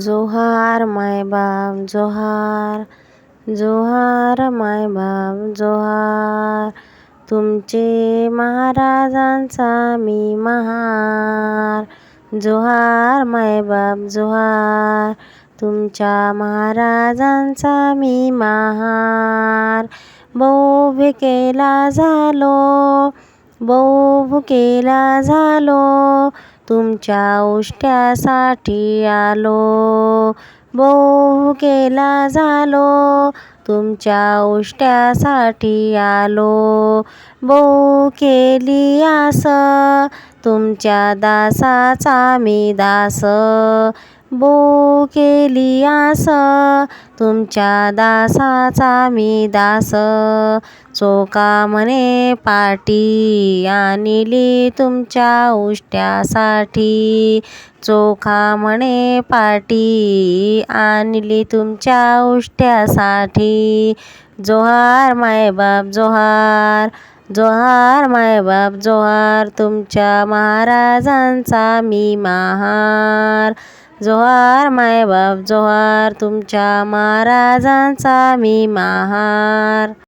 जोहार मायबाप जोहार जोहार मायबाप जोहार. तुमचे महाराजांचा मी महार. जोहार मायबाप जोहार. तुमच्या महाराजांचा मी महार. बोभ केला झालो बहु झालो. तुमच्या उष्ट्यासाठी आलो. बो केला झालो. तुमच्या उष्ट्यासाठी आलो. बो केली आस. तुमच्या दासाचा मी दास. बो केली आस तुमच्या दासाचा मी दास. चोका म्हणे पाटी आणली तुमच्या उष्ट्यासाठी. चोखा म्हणे पाटी आणली तुमच्या उष्ट्यासाठी. जोहार मायबाप जोहार. जोहार मायबाप जोहार. तुमच्या महाराजांचा मी महार. जोहार मायबाप जोहार तुमच्या महाराजांचा मी महार.